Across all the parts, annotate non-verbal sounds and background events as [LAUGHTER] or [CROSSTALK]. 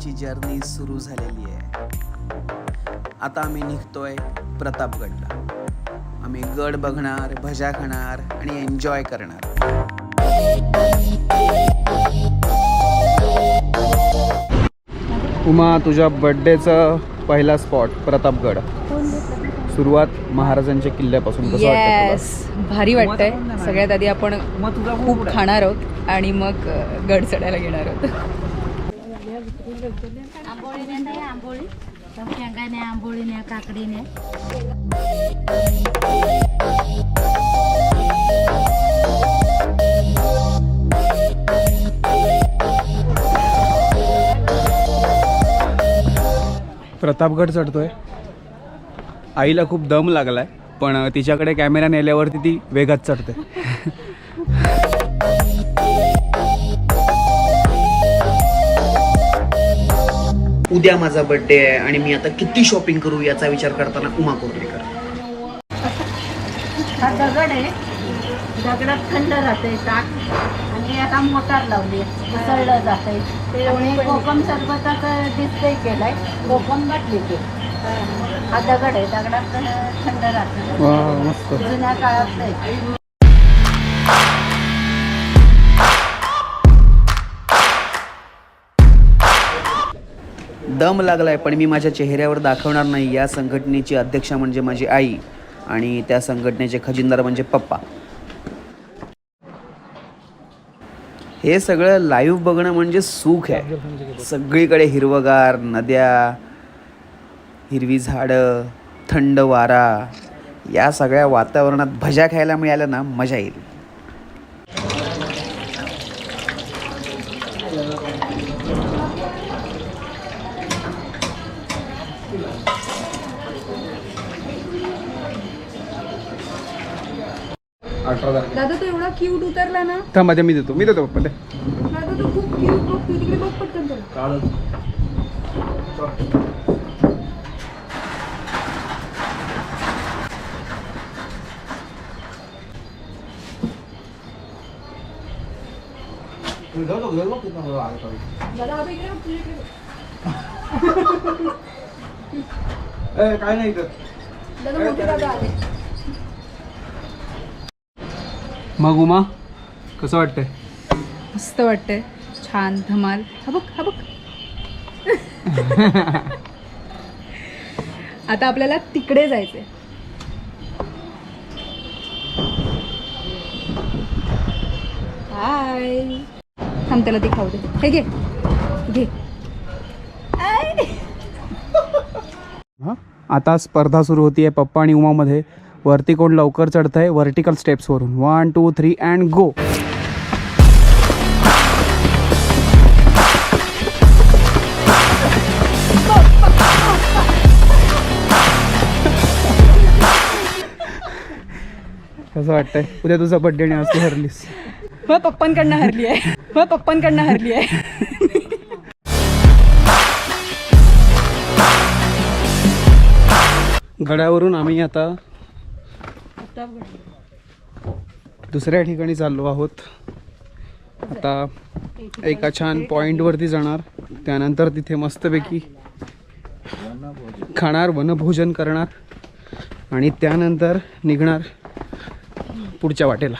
Journey सुरू झालेली आहे. आता आम्ही निघतोय प्रतापगडला. आम्ही गड बघणार भजा खाणार आणि एन्जॉय करणार. उमा तुझ्या बर्थडेचा पहिला स्पॉट प्रतापगड. सुरुवात महाराजांच्या किल्ल्यापासून येस भारी वाटतंय. सगळ्यात आधी आपण खूप खाणार आहोत आणि मग गड चढायला घेणार आहोत. आंबोळीने नाही आंबोळी शेंगाने आंबोळीने काकडीने प्रतापगड चढतोय. आईला खूप दम लागलाय पण तिच्याकडे कॅमेरा नेल्यावरती ती वेगात चढते. उद्या माझा बर्थडे आहे आणि मी आता किती शॉपिंग करू याचा विचार करताना उमा कोर्लेकर हा दगड आहे. दगडात थंड राहते ताक. आणि आता मोटार लावली आहे. उसळलं जाते आणि कोकम सरबताचा डिस्प्ले केलाय. कोकम घातली ते. हा दगड आहे. दगडात थंड राहते मस्त. जुन्या काळात आहे. दम लागलाय पण मी माझ्या चेहऱ्यावर दाखवणार नाही. या संघटनेची अध्यक्षा म्हणजे माझी आई आणि त्या संघटनेचे खजिनदार म्हणजे पप्पा. हे सगळं लाईव्ह बघणं म्हणजे सुख आहे. सगळीकडे हिरवगार नद्या हिरवी झाडं थंड वारा या सगळ्या वातावरणात भज्या खायला मिळाल्या ना मजा येईल. दादा तो एवढा क्यूट उतरला ना. थांबा मी देतो मी देतो पप्पा दादा तो खूप क्यूट बघ तू तिकडे बघ पटकन त्याला. दादा अबे इकडे बघ, तुझ्या इकडे बघ. [LAUGHS] काय नाही दादा मोठे दादा आले. मग उमा कसं वाटतंय? मस्त वाटतंय. छान धमाल. हा बघ हा बघ. [LAUGHS] आता आपल्याला तिकडे जायचंय. हाय थांब त्याला ती खाऊ दे. हे घे. घे. आता स्पर्धा सुरू होती आहे पप्पा आणि उमामध्ये. वरती कोण लवकर चढत आहे vertical स्टेप्सवरून one two three and go कसं वाटतंय? उद्या तुझा बड्डे आणि आज तू हरलीस. मग पप्पांकडनं हरली आहे. मग पप्पांकडनं हरली आहे. गडावरून आम्ही आता दुसऱ्या ठिकाणी चाललो आहोत. आता एका छान पॉईंटवरती जाणार. त्यानंतर तिथे मस्तपैकी खाणार वनभोजन करणार आणि त्यानंतर निघणार पुढच्या वाटेला.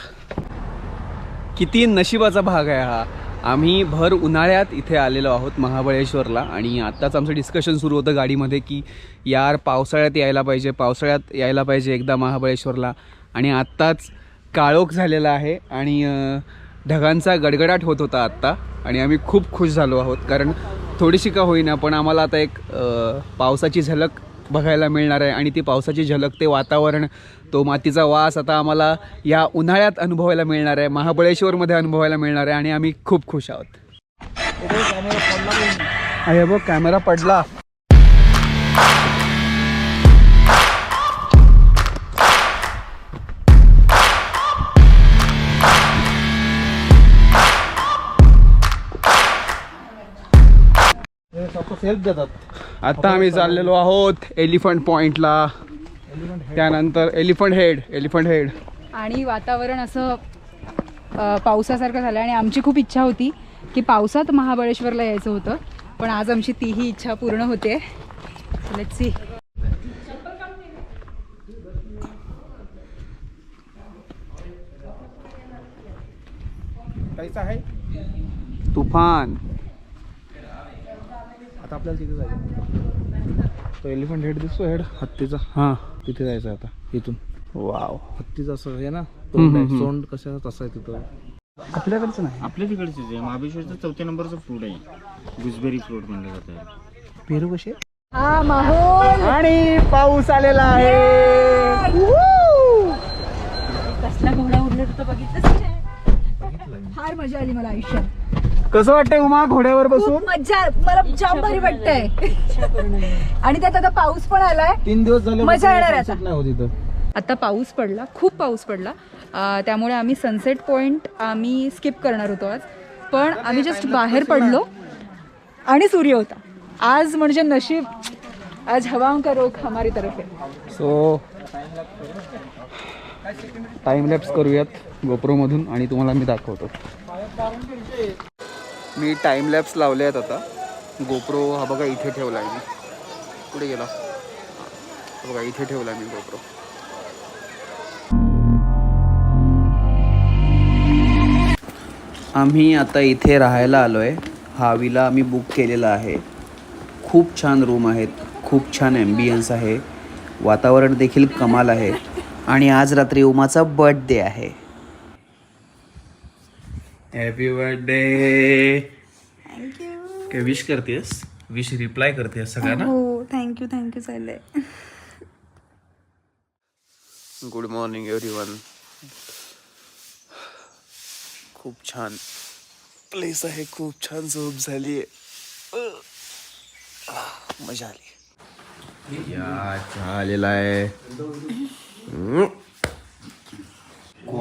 किती नशिबाचा भाग आहे हा. आम्ही भर उन्हाळ्यात इथे आलेलो आहोत महाबळेश्वरला आणि आत्ताच आमचं डिस्कशन सुरू होतं गाडीमध्ये की यार पावसाळ्यात यायला पाहिजे पावसाळ्यात यायला पाहिजे एकदा महाबळेश्वरला. आणि आत्ताच काळोख झालेला आहे आणि ढगांचा गडगडाट होत होता आत्ता आणि आम्ही खूप खुश झालो आहोत. कारण थोडीशी का होईना पण आम्हाला आता एक पावसाची झलक बघायला मिळणार आहे आणि ती पावसाची झलक ते वातावरण तो मातीचा वास आता आम्हाला या उन्हाळ्यात अनुभवायला मिळणार आहे महाबळेश्वरमध्ये अनुभवायला मिळणार आहे आणि आम्ही खूप खुश आहोत. अरे बघ कॅमेरा पडला. आता आम्ही चाललेलो आहोत एलिफंट पॉइंटला. त्यानंतर एलिफंट हेड एलिफंट हेड. आणि वातावरण असं अ, पावसासारखं झालं आणि आमची खूप इच्छा होती की पावसात महाबळेश्वरला यायचं होतं पण आज आमची तीही इच्छा पूर्ण होते. लेट्स सी तुफान. आता आपल्याला तिथे जायचं तो एलिफंट हेड दिसतो हेड हत्तीचा. हां तिथे जायचं आता इथून. वाव. हत्तीचं असं आहे ना. सोंड कशा तसं आहे तिथं. आपल्याकडचं नाही. आपल्या तिकडचीच आहे. महाबळेश्वरचं चौथ्या नंबरचं फ्रूट आहे. गुजबेरी फ्रूट म्हणलं जातं. पेरू कसे? हा माहोल. आणि पाऊस आलेला आहे. कसला घोडा उडला होता बघितलं फार मजा आली मला आयुष्यात. कसं वाटतंय उमा घोड्यावर बसून? खूप मजा मला जाम भारी वाटतंय. [LAUGHS] आणि त्यात आता पाऊस पण आलाय. तीन दिवस झाले मजा येणार आता. नाही होत इथं. आता पाऊस पडला खूप पाऊस पडला. अं, त्यामुळे आम्ही सनसेट पॉईंट आम्ही स्किप करणार होतो आज. पण आम्ही जस्ट बाहेर पडलो आणि सूर्य होता. आज म्हणजे नशीब आज हवा का रोग हमारी तरफ आहे. सो टाइम लॅप्स करूयात गोप्रोमधून आणि तुम्हाला मी दाखवतो. मी टाईम लॅप्स लावले आहेत आता. गोप्रो हा बघा इथे ठेवला आहे मी. कुठे गेला. बघा इथे ठेवला आहे मी गोप्रो. आम्ही आता इथे राहायला आलो आहे हावीला आम्ही बुक केलेला आहे. खूप छान रूम आहेत. खूप छान ॲम्बियन्स आहे. वातावरण देखील कमाल आहे. आणि आज रात्री उमाचा बर्थडे आहे. हॅपी बर्थडे काय विश करतेस? विश रिप्लाय करतेस सगळ्यांना? हो थँक्यू थँक्यू चाललंय गुड मॉर्निंग एव्हरी वन खूप छान. प्लेस आहे खूप छान झोप झाली मजा आली. या चहा आलेला आहे.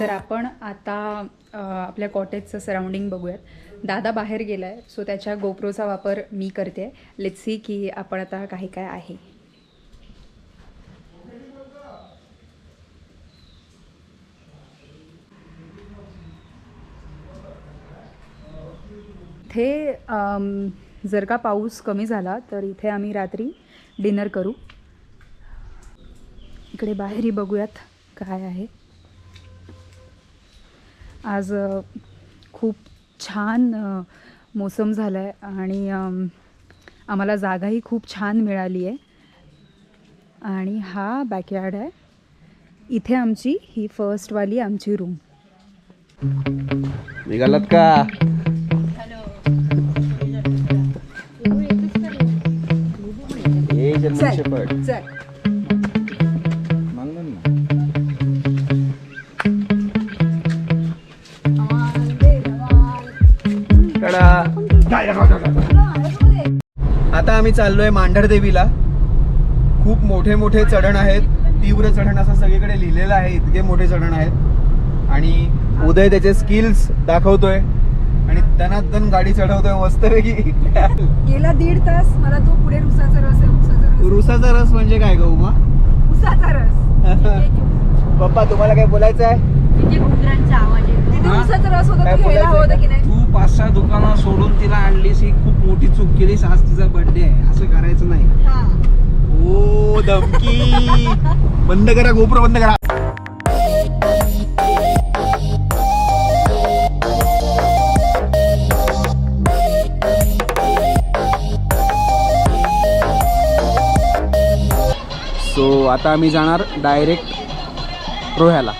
तर आपण आता आपल्या कॉटेजचं सराउंडिंग बघूयात. दादा बाहेर गेलाय सो त्याच्या गोप्रोचा वापर मी करते. लेट्स सी की आपण आता काही काय आहे. इथे जर का पाऊस कमी झाला तर इथे आम्ही रात्री डिनर करू. इकडे बाहेरही बघूयात काय आहे. आज खूप छान मोसम झाला आहे आणि आम्हाला जागाही खूप छान मिळाली आहे. आणि हा बॅकयार्ड आहे. इथे आमची ही फर्स्टवाली आमची रूम निघालात का? हे आता आम्ही चाललोय मांढर देवीला खूप मोठे मोठे चढण आहेत. तीव्र चढण असं सगळीकडे लिहिलेलं आहे. इतके मोठे चढण आहेत. आणि उदय त्याचे स्किल्स दाखवतोय. आणि दनादन गाडी चढवतोय मस्तपैकी. गेला दीड तास. मला तो पुढे उसाचा रस आहे उसाचा रस. रुसाचा रस म्हणजे काय गं उमा? उसाचा रस. पप्पा तुम्हाला काय बोलायचं आहे आवाज रस होता की नाही? तू पाच सहा दुकानं सोडून तिला आणलीस ही खूप मोठी चूक केलीस आज तिचा बर्थडे आहे. असं करायचं नाही. हा. ओ धमकी. बंद करा गोप्रो बंद करा. सो आता आम्ही जाणार डायरेक्ट रोह्याला.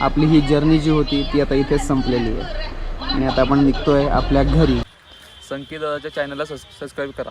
आपली ही जर्नी जी होती ती आता इथेच संपलेली आहे. आणि आता आपण निघतोय आपल्या घरी. संकेत दादाच्या चॅनलला सबस्क्राईब करा.